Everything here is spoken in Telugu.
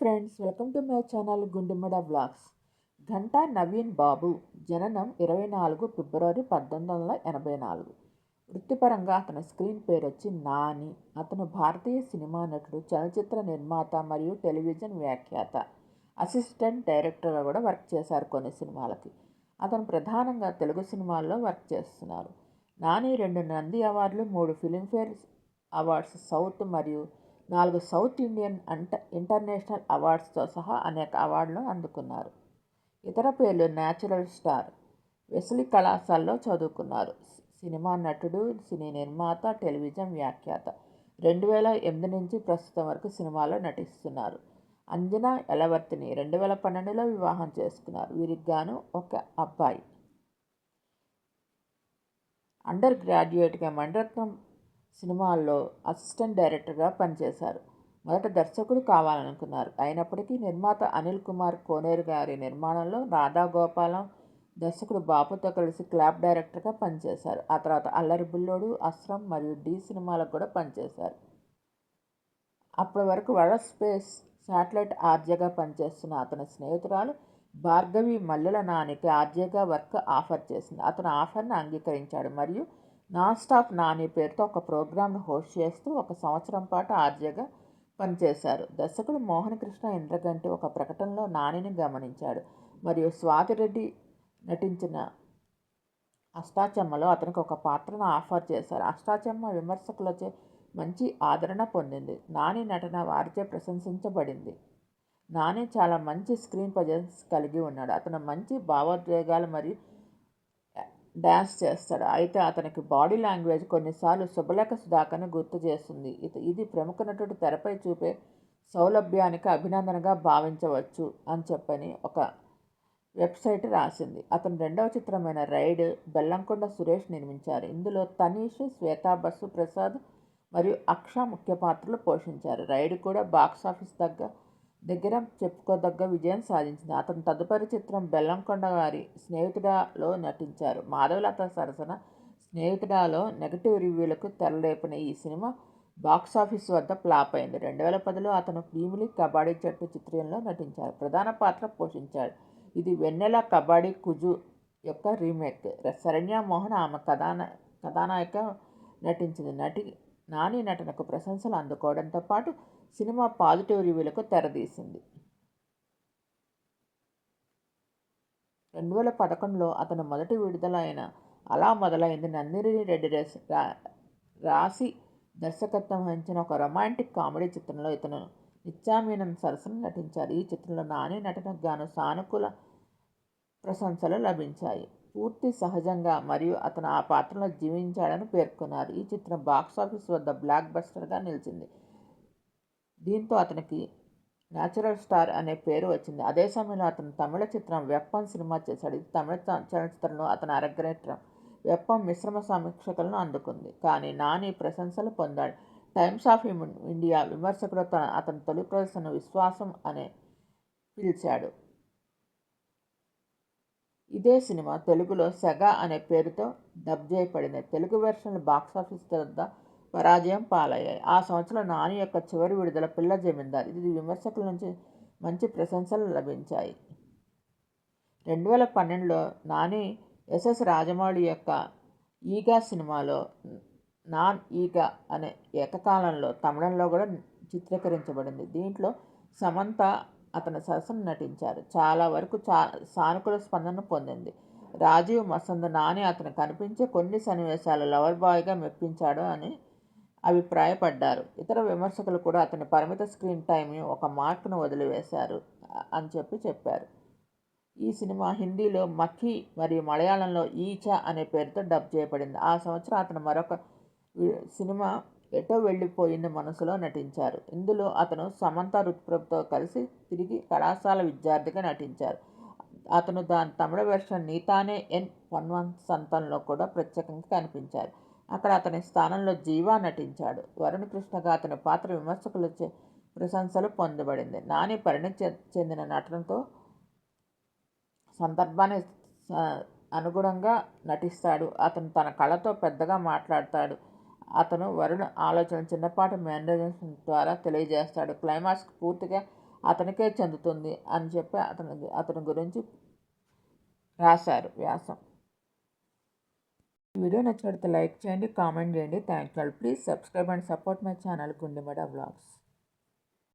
Friends welcome to my channel గుండెమ్మడ blogs Ghanta Naveen Babu జననం ఇరవై నాలుగు ఫిబ్రవరి పద్దెనిమిది వందల ఎనభై నాలుగు. వృత్తిపరంగా అతని స్క్రీన్ పేరు వచ్చి నాని. అతను భారతీయ సినిమా నటుడు చలనచిత్ర నిర్మాత మరియు టెలివిజన్ వ్యాఖ్యాత అసిస్టెంట్ డైరెక్టర్గా కూడా వర్క్ చేశారు కొన్ని సినిమాలకి. అతను ప్రధానంగా తెలుగు సినిమాల్లో వర్క్ చేస్తున్నారు. నాని రెండు నంది అవార్డులు మూడు ఫిలింఫేర్ అవార్డ్స్ సౌత్ మరియు నాలుగు సౌత్ ఇండియన్ అంట ఇంటర్నేషనల్ అవార్డ్స్తో సహా అనేక అవార్డులు అందుకున్నారు. ఇతర పేర్లు న్యాచురల్ స్టార్ వెస్లీ కళాశాలలో చదువుకున్నారు. సినిమా నటుడు సినీ నిర్మాత టెలివిజన్ వ్యాఖ్యాత. రెండు వేల ఎనిమిది నుంచి ప్రస్తుతం వరకు సినిమాలో నటిస్తున్నారు. అంజనా ఎలవర్తిని రెండు వేల పన్నెండులో వివాహం చేసుకున్నారు. వీరికి గాను ఒక అబ్బాయి. అండర్ గ్రాడ్యుయేట్గా మణిరత్నం సినిమాల్లో అసిస్టెంట్ డైరెక్టర్గా పనిచేశారు. మొదట దర్శకుడు కావాలనుకున్నారు. అయినప్పటికీ నిర్మాత అనిల్ కుమార్ కోనేరు గారి నిర్మాణంలో రాధా గోపాలం దర్శకుడు బాపుతో కలిసి క్లాప్ డైరెక్టర్గా పనిచేశారు. ఆ తర్వాత అల్లరి బుల్లోడు అస్రం మరియు డి సినిమాలకు కూడా పనిచేశారు. అప్పటి వరకు వరల్డ్ స్పేస్ శాటిలైట్ ఆర్జేగా పనిచేస్తున్న అతని స్నేహితురాలు భార్గవి మల్లెల నానికి ఆర్జేగా వర్క్ ఆఫర్ చేసింది. అతను ఆఫర్ని అంగీకరించాడు. మరియు నాన్ స్టాప్ నాని పేరుతో ఒక ప్రోగ్రామ్ను హోస్ట్ చేస్తూ ఒక సంవత్సరం పాటు ఆర్జేగా పనిచేశారు. దర్శకుడు మోహన్ కృష్ణ ఇంద్రగంటి ఒక ప్రకటనలో నానిని గమనించాడు. మరియు స్వాతిరెడ్డి నటించిన అష్టాచమ్మలో అతనికి ఒక పాత్రను ఆఫర్ చేశారు. అష్టాచమ్మ విమర్శకులచే మంచి ఆదరణ పొందింది. నాని నటన వారిచే ప్రశంసించబడింది. నాని చాలా మంచి స్క్రీన్ ప్రజెన్స్ కలిగి ఉన్నాడు. అతను మంచి భావోద్వేగాలు మరియు డ్యాన్స్ చేస్తాడు. అయితే అతనికి బాడీ లాంగ్వేజ్ కొన్నిసార్లు శుభలేఖ సుధాకర్ని గుర్తు చేస్తుంది. ఇది ప్రముఖ నటుడు తెరపై చూపే సౌలభ్యానికి అభినందనగా భావించవచ్చు అని చెప్పని ఒక వెబ్సైట్ రాసింది. అతను రెండవ చిత్రమైన రైడ్ బెల్లంకొండ సురేష్ నిర్మించారు. ఇందులో తనీష్ శ్వేతా బస్సు ప్రసాద్ మరియు అక్ష ముఖ్య పాత్రలు పోషించారు. రైడ్ కూడా బాక్సాఫీస్ దగ్గర దగ్గర చెప్పుకోదగ్గ విజయం సాధించింది. అతను తదుపరి చిత్రం బెల్లంకొండ గారి స్నేహితుడాలో నటించారు. మాధవలత సరసన స్నేహితుడాలో నెగటివ్ రివ్యూలకు తెరలేపిన ఈ సినిమా బాక్సాఫీస్ వద్ద ఫ్లాప్ అయింది. రెండు వేల పదిలో అతను భీమిలి కబడ్డీ చెట్టు చిత్రంలో నటించారు. ప్రధాన పాత్ర పోషించాడు. ఇది వెన్నెల కబడ్డీ కుజు యొక్క రీమేక్. శరణ్య మోహన్ ఆమె కథాన కథానాయిక నటించింది. నటి నాని నటనకు ప్రశంసలు అందుకోవడంతో పాటు సినిమా పాజిటివ్ రివ్యూలకు తెరదీసింది రెండు వేల పదకొండులో అతను మొదటి విడుదల అయిన అలా మొదలైంది నందిని రెడ్డి రాసి దర్శకత్వం వహించిన ఒక రొమాంటిక్ కామెడీ చిత్రంలో ఇతను నిత్యామీనం సరసన నటించారు. ఈ చిత్రంలో నాని నటనకు గాను సానుకూల ప్రశంసలు లభించాయి. పూర్తి సహజంగా మరియు అతను ఆ పాత్రలో జీవించాడని పేర్కొన్నారు. ఈ చిత్రం బాక్సాఫీస్ వద్ద బ్లాక్ బస్టర్గా నిలిచింది. దీంతో అతనికి న్యాచురల్ స్టార్ అనే పేరు వచ్చింది. అదే సమయంలో అతను తమిళ చిత్రం వెప్పన్ సినిమా చేశాడు. ఇది తమిళ చలనచిత్రంలో అతను అరగ్రేట్రం. వెప్పం మిశ్రమ సమీక్షకులను అందుకుంది. కానీ నాని ప్రశంసలు పొందాడు. టైమ్స్ ఆఫ్ ఇండియా విమర్శకుడు తన అతని తొలి ప్రదర్శన విశ్వాసం అనే పిలిచాడు. ఇదే సినిమా తెలుగులో సెగ అనే పేరుతో డబ్ చేయబడింది. తెలుగు వెర్షన్ బాక్సాఫీస్ వద్ద పరాజయం పాలయ్యాయి. ఆ సంవత్సరం నాని యొక్క చివరి విడుదల పిల్ల జమీందార్ ఇది విమర్శకుల నుంచి మంచి ప్రశంసలు లభించాయి. రెండు వేల పన్నెండులో నాని ఎస్ఎస్ రాజమౌళి యొక్క ఈగా సినిమాలో నాన్ ఈగా అనే ఏకకాలంలో తమిళంలో కూడా చిత్రీకరించబడింది. దీంట్లో సమంత అతని సరసన నటించారు. చాలా వరకు చా సానుకూల స్పందన పొందింది. రాజీవ్ మసంద్ నాని అతను కనిపించే కొన్ని సన్నివేశాలు లవర్ బాయ్గా మెప్పించాడు అని అభిప్రాయపడ్డారు. ఇతర విమర్శకులు కూడా అతని పరిమిత స్క్రీన్ టైంని ఒక మార్క్ను వదిలివేశారు అని చెప్పి చెప్పారు. ఈ సినిమా హిందీలో మఖి మరియు మలయాళంలో ఈచా అనే పేరుతో డబ్ చేయబడింది. ఆ సంవత్సరం అతను మరొక సినిమా ఎటో వెళ్ళిపోయింది మనసులో నటించారు. ఇందులో అతను సమంత రుతుప్రభుతో కలిసి తిరిగి కళాశాల విద్యార్థిగా నటించారు. అతను దాని తమిళ వెర్షన్ నీతానే ఎన్ వన్ సంతంలో కూడా ప్రత్యేకంగా కనిపించారు. అక్కడ అతని స్థానంలో జీవా నటించాడు. వరుణ్ కృష్ణగా అతని పాత్ర విమర్శకులచే ప్రశంసలు పొందబడింది. నాని పరిణతి చెందిన నటనతో సందర్భాన్ని అనుగుణంగా నటిస్తాడు. అతను తన కళతో పెద్దగా మాట్లాడతాడు. అతను వరుణ్ ఆలోచన చిన్నపాటి మేనేజర్ ద్వారా తెలియజేస్తాడు. క్లైమాక్స్ పూర్తిగా అతనికే చెందుతుంది అని చెప్పి అతను అతని గురించి రాశారు వ్యాసం. వీడియో నచ్చినట్లయితే లైక్ చేయండి కామెంట్ చేయండి. Thank you please subscribe and support my channel గుండెమడ blogs